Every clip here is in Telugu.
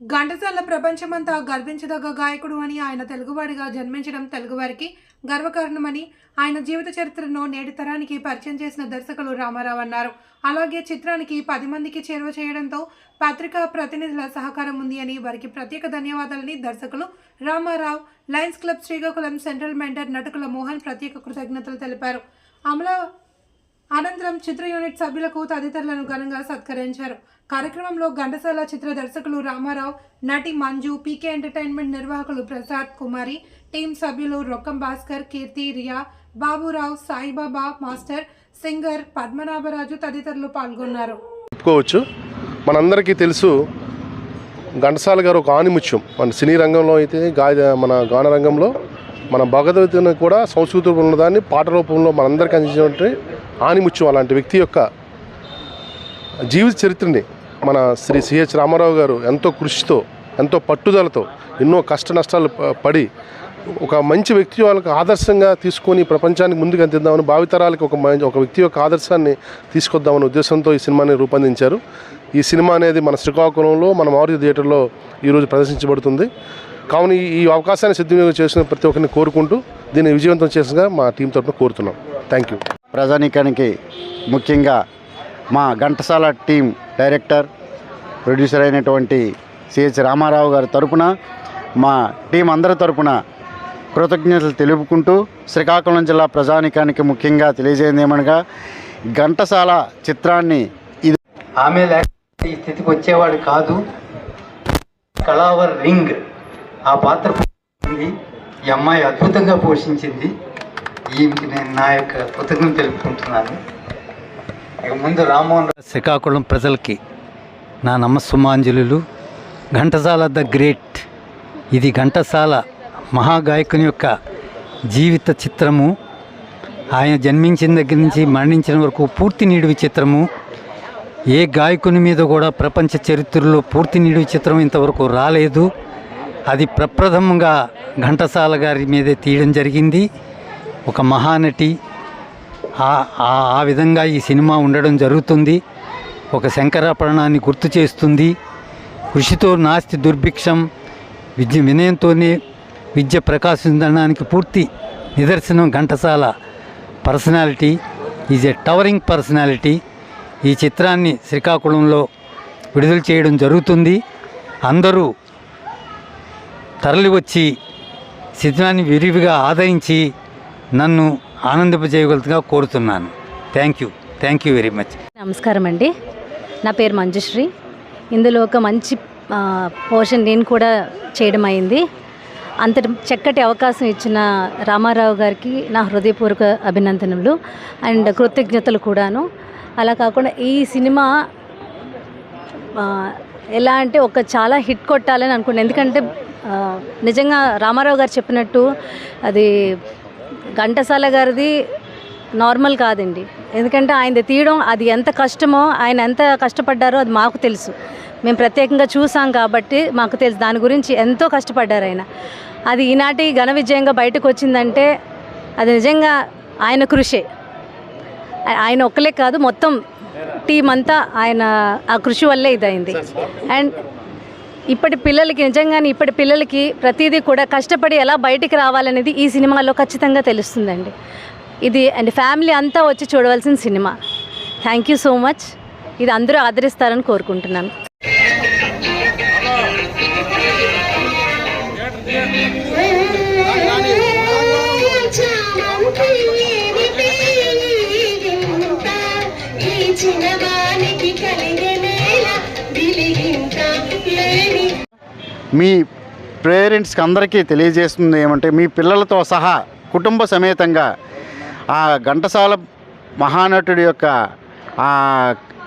ఘంటసాల ప్రపంచమంతా గర్వించదగ్గ గాయకుడు అని ఆయన తెలుగువాడిగా జన్మించడం తెలుగువారికి గర్వకారణమని ఆయన జీవిత చరిత్రను నేటి తరానికి పరిచయం చేసిన దర్శకులు రామారావు అన్నారు. అలాగే చిత్రానికి పది మందికి చేరువ చేయడంతో పత్రికా ప్రతినిధుల సహకారం ఉంది అని వారికి ప్రత్యేక ధన్యవాదాలని దర్శకులు Ramarao lions club Srikakulam central mentor Natukula Mohan ప్రత్యేక కృతజ్ఞతలు తెలిపారు. అమల అనంతరం చిత్ర యూనిట్ సభ్యులకు తదితరులను ఘనంగా సత్కరించారు. కార్యక్రమంలో ఘంటసాల చిత్ర దర్శకులు రామారావు నటి మంజు పీకే ఎంటర్టైన్మెంట్ నిర్వాహకులు ప్రసాద్ కుమారి టీం సభ్యులు రొక్కం భాస్కర్ కీర్తి రియా బాబురావు సాయిబాబా మాస్టర్ సింగర్ పద్మనాభరాజు తదితరులు పాల్గొన్నారు. చెప్పుకోవచ్చు. మనందరికీ తెలుసు ఘంటసాల గారు ఒక ఆనిముత్యం. మన సినీ రంగంలో అయితే గాయ మన గాన రంగంలో మన భగవద్గీతను కూడా సంస్కృత రూపంలో దాన్ని పాట రూపంలో మనందరికీ అందించినటువంటి ఆనిముత్యం అలాంటి వ్యక్తి యొక్క జీవిత చరిత్రని మన శ్రీ సిహెచ్ రామారావు గారు ఎంతో కృషితో ఎంతో పట్టుదలతో ఎన్నో కష్ట నష్టాలు పడి ఒక మంచి వ్యక్తి వాళ్ళకి ఆదర్శంగా తీసుకొని ప్రపంచానికి ముందుకు అందిద్దామని భావితరాలకి ఒక మంచి ఒక వ్యక్తి యొక్క ఆదర్శాన్ని తీసుకొద్దామనే ఉద్దేశంతో ఈ సినిమాని రూపొందించారు. ఈ సినిమా అనేది మన శ్రీకాకుళంలో మన మారుతి థియేటర్లో ఈరోజు ప్రదర్శించబడుతుంది. కావున ఈ- అవకాశాన్ని సద్వినియోగం చేసిన ప్రతి ఒక్కరిని కోరుకుంటూ దీన్ని విజయవంతం చేసిగా మా టీం తరఫున కోరుతున్నాం. థ్యాంక్ యూ ప్రజానీకానికి ముఖ్యంగా మా ఘంటసాల టీం డైరెక్టర్ ప్రొడ్యూసర్ అయినటువంటి సిహెచ్ రామారావు గారి తరపున మా టీం అందరి తరపున కృతజ్ఞతలు తెలుపుకుంటూ శ్రీకాకుళం జిల్లా ప్రజానీకానికి ముఖ్యంగా తెలియజేయంది ఏమనగా ఘంటసాల చిత్రాన్ని ఇది ఆమె లేకపోతే ఈ స్థితికి వచ్చేవాడు కాదు. కళావర్ రింగ్. ఆ పాత్ర పోషించింది. ఈ అమ్మాయి అద్భుతంగా పోషించింది. ఈమెకి నేను నా యొక్క కృతజ్ఞత తెలుపుకుంటున్నాను. ఇక ముందు రామ్మోహన్ రావు శ్రీకాకుళం ప్రజలకి నా నమస్సుమాంజలులు. Ghantasala the great. ఇది ఘంటసాల మహాగాయకుని యొక్క జీవిత చిత్రము. ఆయన జన్మించిన దగ్గర నుంచి మరణించిన వరకు పూర్తి నిడివి చిత్రము. ఏ గాయకుని మీద కూడా ప్రపంచ చరిత్రలో పూర్తి నిడివి చిత్రం ఇంతవరకు రాలేదు. అది ప్రప్రథమంగా ఘంటసాల గారి మీదే తీయడం జరిగింది. ఒక మహానటి. ఆ- విధంగా ఈ సినిమా ఉండడం జరుగుతుంది. ఒక శంకరాభరణాన్ని గుర్తు చేస్తుంది. కృషితో నాస్తి దుర్భిక్షం విద్య వినయంతోనే విద్య ప్రకాశించడానికి పూర్తి నిదర్శనం Ghantasala personality. Is a towering personality. ఈ చిత్రాన్ని శ్రీకాకుళంలో విడుదల చేయడం జరుగుతుంది. అందరూ తరలివచ్చి వచ్చి విరివిగా ఆదరించి నన్ను ఆనందింపజేయగలుగుతుగా కోరుతున్నాను. Thank you thank you very much నమస్కారం అండి. నా పేరు మంజుశ్రీ. ఇందులో ఒక మంచి పోర్షన్ నేను కూడా చేయడం అయింది. అంతటి చక్కటి అవకాశం ఇచ్చిన రామారావు గారికి నా హృదయపూర్వక అభినందనలు అండ్ కృతజ్ఞతలు కూడాను. అలా కాకుండా ఈ సినిమా ఎలా అంటే ఒక చాలా హిట్ కొట్టాలని అనుకున్నాను ఎందుకంటే నిజంగా రామారావు గారు చెప్పినట్టు అది ఘంటసాల గారిది నార్మల్ కాదండి. ఎందుకంటే ఆయనది తీయడం అది ఎంత కష్టమో ఆయన ఎంత కష్టపడ్డారో అది మాకు తెలుసు. మేము ప్రత్యేకంగా చూసాం కాబట్టి మాకు తెలుసు. దాని గురించి ఎంతో కష్టపడ్డారు ఆయన. అది ఈనాటి ఘన విజయంగా బయటకు వచ్చిందంటే అది నిజంగా ఆయన కృషే. ఆయన ఒక్కలే కాదు మొత్తం టీం అంతా ఆయన ఆ కృషి వల్లే ఇదైంది. అండ్ ఇప్పటి పిల్లలకి నిజంగానే ఇప్పటి పిల్లలకి ప్రతిదీ కూడా కష్టపడి ఎలా బయటికి రావాలనేది ఈ సినిమాలో ఖచ్చితంగా తెలుస్తుందండి. ఇది అండ్ ఫ్యామిలీ అంతా వచ్చి చూడవలసిన cinema. Thank you so much. ఇది అందరూ ఆదరిస్తారని కోరుకుంటున్నాను. మీ పేరెంట్స్కి అందరికీ తెలియజేస్తుంది ఏమంటే మీ పిల్లలతో సహా కుటుంబ సమేతంగా ఆ ఘంటసాల మహానటుడి యొక్క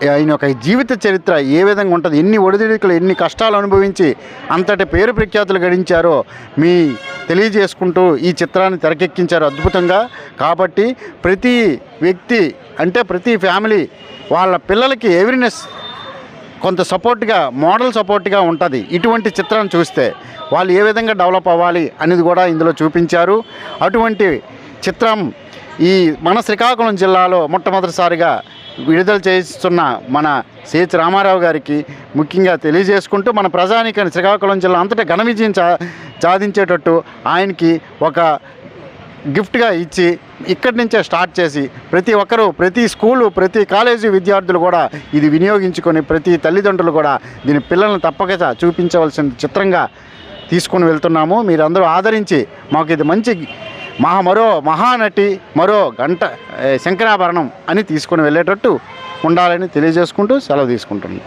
ఆయన యొక్క జీవిత చరిత్ర ఏ విధంగా ఉంటుంది ఎన్ని ఒడిదిడుకులు ఎన్ని కష్టాలు అనుభవించి అంతటి పేరు ప్రఖ్యాతులు గడించారో మీ తెలియజేసుకుంటూ ఈ చిత్రాన్ని తెరకెక్కించారు అద్భుతంగా. కాబట్టి ప్రతి వ్యక్తి అంటే ప్రతి ఫ్యామిలీ వాళ్ళ పిల్లలకి ఎవరినెస్ కొంత సపోర్ట్గా మోడల్ సపోర్ట్గా ఉంటుంది. ఇటువంటి చిత్రాన్ని చూస్తే వాళ్ళు ఏ విధంగా డెవలప్ అవ్వాలి అనేది కూడా ఇందులో చూపించారు. అటువంటి చిత్రం ఈ మన శ్రీకాకుళం జిల్లాలో మొట్టమొదటిసారిగా విడుదల చేస్తున్న మన సిహెచ్ రామారావు గారికి ముఖ్యంగా తెలియజేసుకుంటూ మన ప్రజానికాన్ని శ్రీకాకుళం జిల్లా అంతటా ఘన విజయం చా సాధించేటట్టు ఆయనకి ఒక గిఫ్ట్గా ఇచ్చి ఇక్కడి నుంచే స్టార్ట్ చేసి ప్రతి ఒక్కరూ ప్రతి స్కూలు ప్రతి కాలేజీ విద్యార్థులు కూడా ఇది వినియోగించుకొని ప్రతి తల్లిదండ్రులు కూడా దీని పిల్లలను తప్పక చూపించవలసిన చిత్రంగా తీసుకొని వెళ్తున్నాము. మీరందరూ ఆదరించి మాకు ఇది మంచి మహా మరో మహానటి మరో గంట శంకరాభరణం అని తీసుకొని వెళ్ళేటట్టు ఉండాలని తెలియజేసుకుంటూ సెలవు తీసుకుంటున్నాను